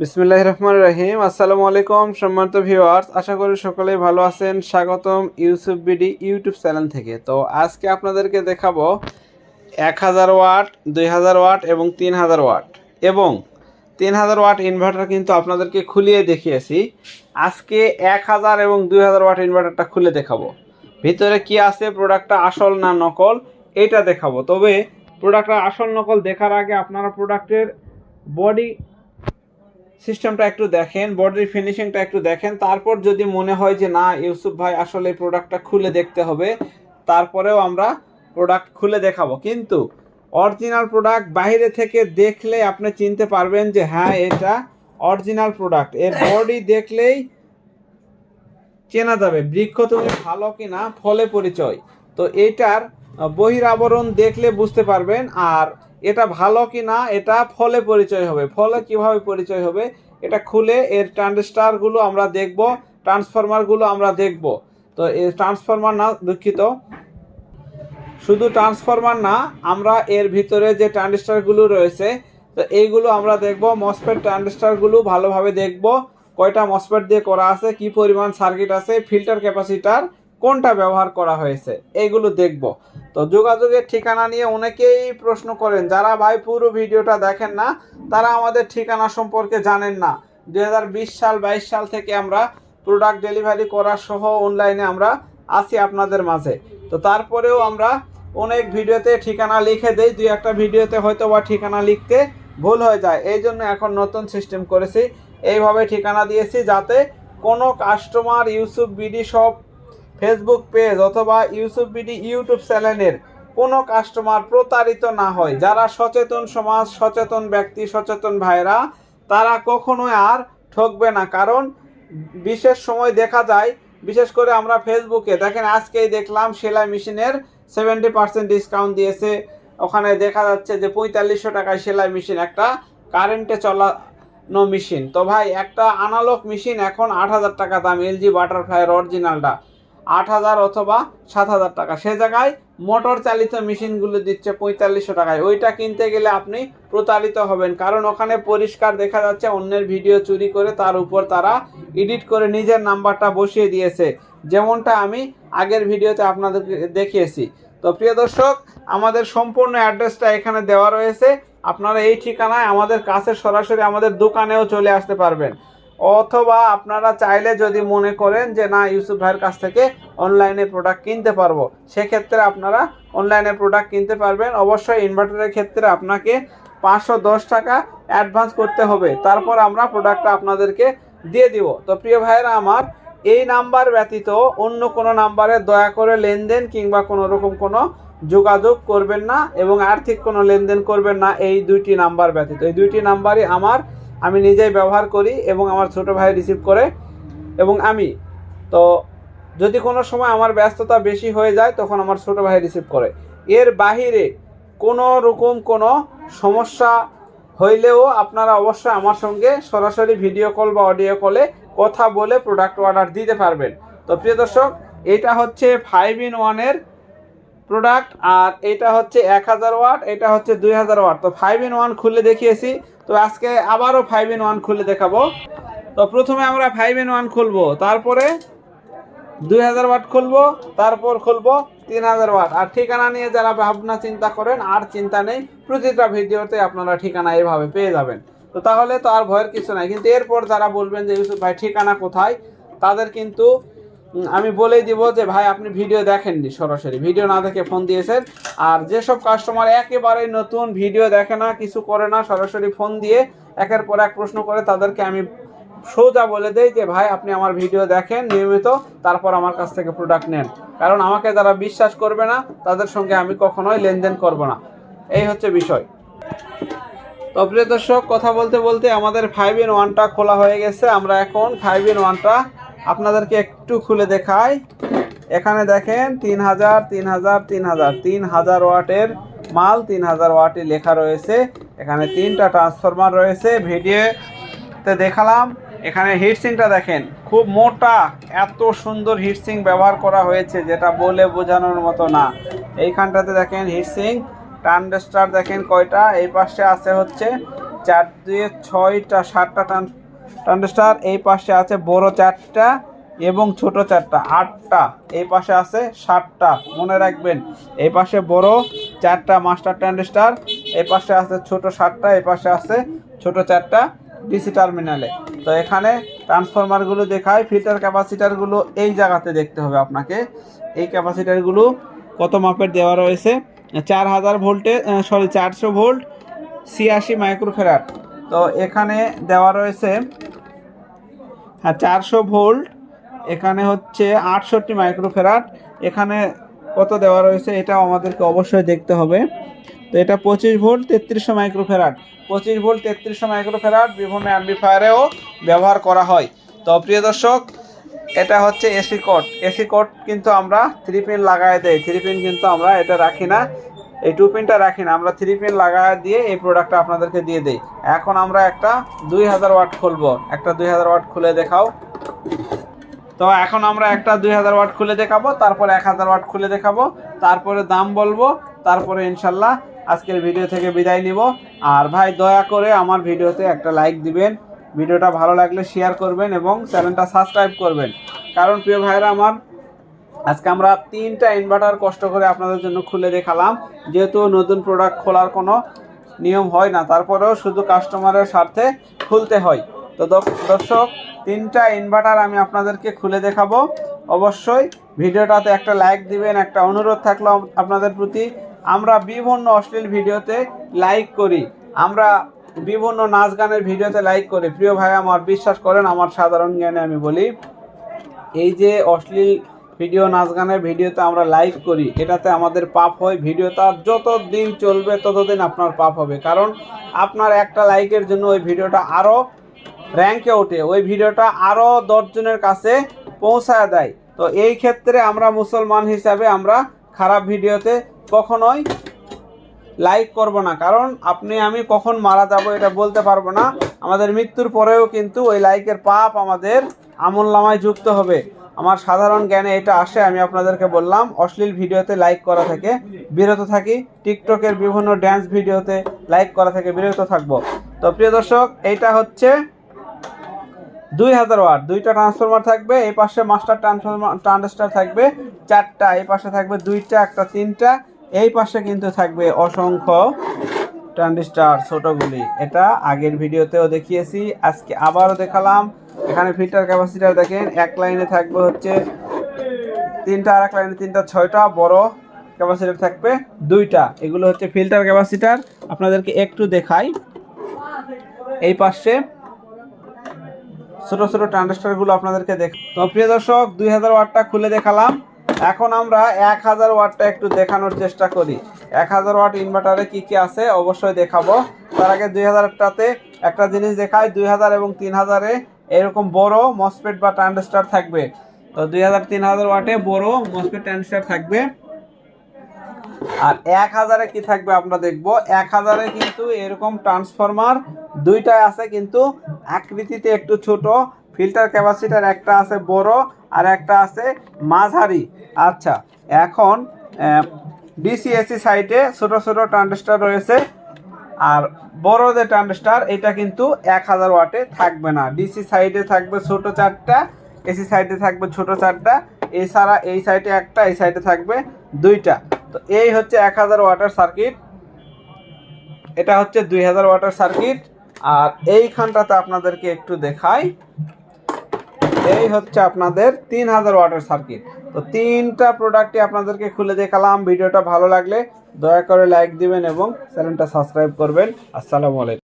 বিসমিল্লাহ রহমান রহিম। আসসালামু আলাইকুম, সম্মানিত ভিউয়ার্স আশা করি সকলেই ভালো আছেন। স্বাগতম ইউসুফ বিডি ইউটিউব চ্যানেল থেকে। তো আজকে আপনাদেরকে দেখাবো এক হাজার ওয়াট, দুই হাজার ওয়াট এবং তিন হাজার ওয়াট। এবং তিন হাজার ওয়াট ইনভার্টার কিন্তু আপনাদেরকে খুলিয়ে দেখিয়েছি। আজকে এক হাজার এবং দুই হাজার ওয়াট ইনভার্টারটা খুলে দেখাবো। ভিতরে কি আছে প্রোডাক্টটা আসল না নকল, এটা দেখাবো। তবে প্রোডাক্টটা আসল নকল দেখার আগে আপনারা প্রোডাক্টের বডি সিস্টেমটা একটু দেখেন বডির ফিনিশিংটা একটু দেখেন। তারপর যদি মনে হয় যে না ইউসুফ ভাই আসলে এই প্রোডাক্টটা খুলে দেখতে হবে তারপরেও আমরা প্রোডাক্ট খুলে দেখাবো। কিন্তু অরিজিনাল প্রোডাক্ট বাইরে থেকে দেখলে আপনি চিনতে পারবেন যে হ্যাঁ এটা অরিজিনাল প্রোডাক্টের বডি দেখলেই চেনা যাবে বৃক্ষ তুমি ভালো কিনা ফলে পরিচয়। তো এইটার আহ, বহির আবরণ দেখলে বুঝতে পারবেন আর এটা ভালো কি না, এটা ফলে পরিচয় হবে। ফলে কীভাবে পরিচয় হবে, এটা খুলে এর ট্রান্সস্টারগুলো আমরা দেখব ট্রান্সফরমারগুলো আমরা দেখব। তো এই ট্রান্সফরমার না, দুঃখিত। শুধু ট্রান্সফরমার না, আমরা এর ভিতরে যে ট্রানজিস্টারগুলো রয়েছে, তো এইগুলো আমরা দেখব। মসফেট ট্রানজিস্টারগুলো ভালোভাবে দেখব। কয়টা মসফেট দিয়ে করা আছে, কি পরিমাণ সার্কিট আছে, ফিল্টার ক্যাপাসিটার কোনটা ব্যবহার করা হয়েছে, এইগুলো দেখব। তো যোগাযোগের ঠিকানা নিয়ে অনেকেই প্রশ্ন করেন, যারা ভাই পুরো ভিডিওটা দেখেন না, তারা আমাদের ঠিকানা সম্পর্কে জানেন না। দু হাজার বিশ সাল, বাইশ সাল থেকে আমরা প্রোডাক্ট ডেলিভারি করা সহ অনলাইনে আমরা আছি আপনাদের মাঝে। তো তারপরেও আমরা অনেক ভিডিওতে ঠিকানা লিখে দেই, দুই একটা ভিডিওতে হয়তো বা ঠিকানা লিখতে ভুল হয়ে যায়। এই জন্য এখন নতুন সিস্টেম করেছি। এইভাবে ঠিকানা দিয়েছি যাতে কোনো কাস্টমার ইউসুফ বিডি সব ফেসবুক পেজ অথবা ইউসুফ বিডি ইউটিউব চ্যানেলের কোনো কাস্টমার প্রতারিত না হয়। যারা সচেতন সমাজ, সচেতন ব্যক্তি, সচেতন ভাইরা তারা কখনোই আর ঠকবে না। কারণ বিশেষ সময় দেখা যায়, বিশেষ করে আমরা ফেসবুকে দেখেন, আজকেই দেখলাম সেলাই মেশিনের সেভেন্টি পার্সেন্ট ডিসকাউন্ট দিয়েছে। ওখানে দেখা যাচ্ছে যে পঁয়তাল্লিশশো টাকায় সেলাই মেশিন একটা কারেন্টে চলানো মেশিন তো ভাই, একটা আনালগ মেশিন এখন আট হাজার টাকা দাম এলজি বাটারফ্লাইয়ের অরিজিনালটা আট হাজার অথবা সাত হাজার টাকা। সে জায়গায় মোটর চালিত মেশিনগুলো দিচ্ছে পঁয়তাল্লিশশো টাকায়। ওইটা কিনতে গেলে আপনি প্রতারিত হবেন। কারণ ওখানে পরিষ্কার দেখা যাচ্ছে অন্যের ভিডিও চুরি করে তার উপর তারা এডিট করে নিজের নাম্বারটা বসিয়ে দিয়েছে। যেমনটা আমি আগের ভিডিওতে আপনাদেরকে দেখিয়েছি। তো প্রিয় দর্শক, আমাদের সম্পূর্ণ অ্যাড্রেসটা এখানে দেওয়া রয়েছে। আপনারা এই ঠিকানায় আমাদের কাছে সরাসরি আমাদের দোকানেও চলে আসতে পারবেন। অথবা আপনারা চাইলে যদি মনে করেন যে, না, ইউসুফ ভাইয়ের কাছ থেকে অনলাইনে প্রোডাক্ট কিনতে পারব, সেক্ষেত্রে আপনারা অনলাইনে প্রোডাক্ট কিনতে পারবেন। অবশ্যই ইনভার্টারের ক্ষেত্রে আপনাকে পাঁচশো দশ টাকা অ্যাডভান্স করতে হবে। তারপর আমরা প্রোডাক্টটা আপনাদেরকে দিয়ে দিব। তো প্রিয় ভাইয়েরা আমার, এই নাম্বার ব্যতীত অন্য কোনো নাম্বারে দয়া করে লেনদেন কিংবা কোনো রকম কোনো যোগাযোগ করবেন না এবং আর্থিক কোনো লেনদেন করবেন না এই দুইটি নাম্বার ব্যতীত। এই দুইটি নাম্বারই আমার আমি নিজেই ব্যবহার করি এবং আমার ছোট ভাই রিসিভ করে এবং আমি। তো যদি কোনো সময় আমার ব্যস্ততা বেশি হয়ে যায়, তখন আমার ছোট ভাই রিসিভ করে। এর বাহিরে কোনো রকম কোনো সমস্যা হইলেও আপনারা অবশ্যই আমার সঙ্গে সরাসরি ভিডিও কল বা অডিও কলে কথা বলে প্রোডাক্ট অর্ডার দিতে পারবেন। তো প্রিয় দর্শক, এটা হচ্ছে ফাইভ ইন ওয়ানের প্রোডাক্ট আর এটা হচ্ছে এক হাজার ওয়াট এটা হচ্ছে দুই হাজার ওয়াট তো ফাইভ ইন ওয়ান খুলে দেখিয়েছি। তো আজকে আবারও ফাইভ ইন ওয়ান খুলে দেখাবো। তো প্রথমে আমরা ফাইভ ইন ওয়ান খুলবো। তারপরে দুই হাজার ওয়াট খুলবো, তারপর খুলবো তিন হাজার ওয়াট আর ঠিকানা নিয়ে যারা ভাবনা চিন্তা করেন, আর চিন্তা নেই, প্রতিটা ভিডিওতে আপনারা ঠিকানা এইভাবে পেয়ে যাবেন। তো তাহলে তো আর ভয়ের কিছু নাই। কিন্তু এরপর যারা বলবেন যে, ইউসুফ ভাই, ঠিকানা কোথায়? তাদের কিন্তু আমি বলেই দিব যে, ভাই, আপনি ভিডিও দেখেননি সরাসরি। ভিডিও না দেখে ফোন দিয়েছেন। আর যেসব কাস্টমার একেবারে নতুন ভিডিও দেখে না, কিছু করে না, সরাসরি ফোন দিয়ে একের পর এক প্রশ্ন করে, তাদেরকে আমি সোজা বলে দেই যে, ভাই, আপনি আমার ভিডিও দেখেন নিয়মিত, তারপর আমার কাছ থেকে প্রোডাক্ট নেন। কারণ আমাকে যারা বিশ্বাস করবে না, তাদের সঙ্গে আমি কখনোই লেনদেন করব না। এই হচ্ছে বিষয়। তো প্রিয় দর্শক, কথা বলতে বলতে আমাদের ফাইভ ইন ওয়ানটা খোলা হয়ে গেছে। আমরা এখন ফাইভ ইন ওয়ানটা আপনাদেরকে একটু খুলে দেখাই। এখানে দেখেন, তিন হাজার তিন হাজার তিন হাজার তিন হাজার ওয়াটের মাল, তিন হাজার ওয়াটে লেখা রয়েছে। এখানে তিনটা ট্রান্সফরমার রয়েছে। ভিডিওতে দেখালাম। এখানে হিটসিংটা দেখেন, খুব মোটা, এত সুন্দর হিটসিং ব্যবহার করা হয়েছে, যেটা বলে বোঝানোর মতো না। এইখানটাতে দেখেন হিটসিং ট্রান্ডেস্টার দেখেন কয়টা, এই পাশে আছে হচ্ছে চার দুয়ে ছয়টা, সাতটা টান ট্রান্ডেস্টার এই পাশে আছে বড় চারটা এবং ছোট চারটা, আটটা। এই পাশে আছে সাতটা, মনে রাখবেন। এই পাশে বড় চারটা মাস্টার ট্রান্ডেস্টার এই পাশে আছে ছোট সাতটা, এই পাশে আছে ছোট চারটা ডিসি টার্মিনালে তো এখানে ট্রান্সফরমারগুলো দেখায় ফিল্টার ক্যাপাসিটারগুলো এই জায়গাতে দেখতে হবে আপনাকে। এই ক্যাপাসিটারগুলো কত মাপের দেওয়া রয়েছে? চার হাজার ভোল্টে সরি চারশো ভোল্ট, ছিয়াশি মাইক্রোফেরাট তো এখানে দেওয়া রয়েছে হ্যাঁ চারশো ভোল্ট, এখানে হচ্ছে আটষট্টি মাইক্রোফেরাট এখানে কত দেওয়া রয়েছে এটাও আমাদেরকে অবশ্যই দেখতে হবে। তো এটা পঁচিশ ভোল্ট, তেত্রিশশো মাইক্রোফেরাট পঁচিশ ভোল্ট, তেত্রিশশো মাইক্রোফেরাট বিভিন্ন অ্যাম্বিফায়ারেও ব্যবহার করা হয়। তো প্রিয় দর্শক, এটা হচ্ছে এসি কোড এসি কোড কিন্তু আমরা থ্রি পিন লাগাই দেই। থ্রি পিন কিন্তু আমরা এটা রাখি না। এই টু পিনটা রাখি না আমরা থ্রি পিন লাগা দিয়ে এই প্রোডাক্টটা আপনাদেরকে দিয়ে দেই। এখন আমরা একটা দুই হাজার ওয়াট খুলবো। একটা দুই হাজার ওয়াট খুলে দেখাও। তো এখন আমরা একটা দুই হাজার ওয়াট খুলে দেখাবো, তারপরে এক হাজার ওয়াট খুলে দেখাবো। তারপরে দাম বলব, তারপরে ইনশাল্লাহ আজকের ভিডিও থেকে বিদায় নিব। আর ভাই, দয়া করে আমার ভিডিওতে একটা লাইক দিবেন। ভিডিওটা ভালো লাগলে শেয়ার করবেন এবং চ্যানেলটা সাবস্ক্রাইব করবেন। কারণ প্রিয় ভাইরা, আমার আজকে আমরা তিনটা ইনভার্টার কষ্ট করে আপনাদের জন্য খুলে দেখালাম। যেহেতু নতুন প্রোডাক্ট খোলার কোনো নিয়ম হয় না, তারপরেও শুধু কাস্টমারের স্বার্থে খুলতে হয়। তো দর্শক, তিনটা ইনভার্টার আমি আপনাদেরকে খুলে দেখাবো। অবশ্যই ভিডিওটাতে একটা লাইক দিবেন, একটা অনুরোধ থাকল আপনাদের প্রতি। আমরা বিভিন্ন অশ্লীল ভিডিওতে লাইক করি। আমরা বিভিন্ন নাচ গানের ভিডিওতে লাইক করি। প্রিয় ভাই, আমার বিশ্বাস করেন, আমার সাধারণ জ্ঞানে আমি বলি, এই যে অশ্লীল ভিডিও নাচ গানের ভিডিওতে আমরা লাইক করি। এটাতে আমাদের পাপ হয়। ভিডিওটা যত দিন চলবে, ততদিন আপনার পাপ হবে। কারণ আপনার একটা লাইকের জন্য ওই ভিডিওটা আরও র্যাঙ্কে ওঠে। ওই ভিডিওটা আরও দশজনের কাছে পৌঁছায় দেয়। তো এই ক্ষেত্রে আমরা মুসলমান হিসাবে আমরা খারাপ ভিডিওতে কখনোই লাইক করব না। কারণ আপনি, আমি কখন মারা যাব এটা বলতে পারব না। আমাদের মৃত্যুর পরেও কিন্তু ওই লাইকের পাপ আমাদের আমল নামায় যুক্ত হবে। আমার সাধারণ জ্ঞানে এটা আসে, আমি আপনাদেরকে বললাম, অশ্লীল ভিডিওতে লাইক করা থেকে বিরত থাকি, টিকটকের বিভিন্ন ড্যান্স ভিডিওতে লাইক করা থেকে বিরত থাকব। তো প্রিয় দর্শক, এইটা হচ্ছে দুই হাজার ওয়াট, দুইটা ট্রান্সফরমার থাকবে, এই পাশে মাস্টার ট্রান্সফরমার ট্রান্সটার থাকবে, চারটা, এই পাশে থাকবে দুইটা, একটা তিনটা, এই পাশে কিন্তু থাকবে অসংখ্য ট্রান্সিস্টার ছোটগুলি। এটা আগের ভিডিওতেও দেখিয়েছি, আজকে আবারও দেখালাম। এখানে ফিল্টার ক্যাপাসিটার দেখেন, এক লাইনে থাকবে হচ্ছে তিনটা আর এক লাইনে তিনটা, ছয়টা, বড় ক্যাপাসিটার থাকবে দুইটা। এগুলো হচ্ছে ফিল্টার ক্যাপাসিটার আপনাদেরকে একটু দেখাই। এই পাশে ছোট ছোট ট্রানজিস্টারগুলো আপনাদেরকে দেখ, তো প্রিয় দর্শক, দুই হাজার ওয়াটটা খুলে দেখালাম। এখন আমরা এক হাজার ওয়াটটা একটু দেখানোর চেষ্টা করি। এক হাজার ওয়াট ইনভার্টারে কি কি আছে অবশ্যই দেখাবো। তার আগে দুই হাজারটাতে একটা জিনিস দেখায় দুই হাজার এবং তিন হাজারে এরকম বড় মসপেট বা ট্রানজিস্টার থাকবে। তো দুই হাজার, তিন হাজার ওয়াটে বড় মসপেট ট্রানজিস্টার থাকবে। আর এক হাজারে কি থাকবে আমরা দেখব। এক হাজারে কিন্তু এরকম ট্রান্সফরমার দুইটাই আছে, কিন্তু আকৃতিতে একটু ছোট। ফিল্টার ক্যাপাসিটার একটা আছে বড় আর একটা আছে মাঝারি। আচ্ছা এখন ডিসিএসসি সাইটে ছোট ছোট ট্রানজিস্টার রয়েছে। আর বড় যে ট্রানজিস্টার এটা কিন্তু এক হাজার ওয়াটে থাকবে না। ডিসি সাইডে থাকবে ছোট চারটা এসি সাইডে থাকবে ছোট চারটা। এছাড়া এই সাইডে একটা, এই সাইডে থাকবে দুইটা। তো এই হচ্ছে এক হাজার ওয়াটার সার্কিট এটা হচ্ছে দুই হাজার ওয়াটার সার্কিট আর এইখানটাতে আপনাদেরকে একটু দেখাই। এই হচ্ছে আপনাদের তিন হাজার ওয়াটার সার্কিট তো তিনটা প্রোডাক্টই আপনাদেরকে খুলে দেখালাম। ভিডিওটা ভালো লাগলে দয়া করে লাইক দিবেন এবং চ্যানেলটা সাবস্ক্রাইব করবেন। আসসালামু আলাইকুম।